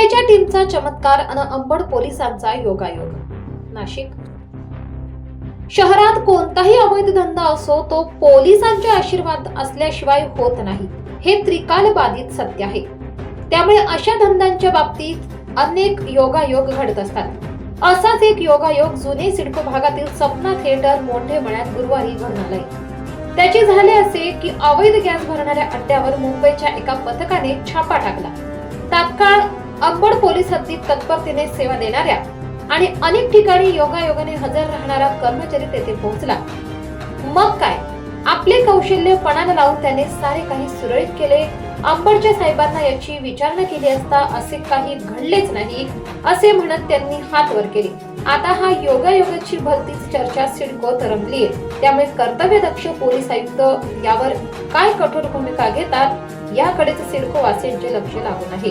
मुंबईच्या टीमचा चमत्कार आणि अंबड पोलिसांचा योगायोग. नाशिक. शहरात कोणताही अवैध धंदा असो तो पोलिसांचे आशीर्वाद असल्याशिवाय होत नाही. हे त्रिकाल बाधित सत्य आहे. त्यामुळे अशा धंद्यांच्या बाबतीत अनेक योगायोग घडत असतात. असाच एक योगायोग जुने सिडको भागातील सपना थिएटर मोठे मळ्यात गुरुवारी घडून त्याचे झाले असे की अवैध गॅस भरणाऱ्या अड्ड्यावर मुंबईच्या एका पथकाने छापा टाकला. तात्काळ अंबड पोलीस हद्दीत तत्परतेने सेवा देणाऱ्या आणि अनेक ठिकाणी योगायोगाने हजर राहणारा कर्मचारी तेथे पोहोचला. मग काय? आपले कौशल्य पणाला लावून त्याने सारे काही सुरळीत केले. अंबडच्या साहेबांना याची विचारणा केली असता असे काही घडलेच नाही असे म्हणत त्यांनी हात वर केले. आता हा योगायोगाची भलतीच चर्चा सिडकोत रंगलीय त्यामुळे कर्तव्यदक्ष पोलीस आयुक्त यावर काय कठोर भूमिका घेतात याकडेच सिडको वासियांचे लक्ष लागून आहे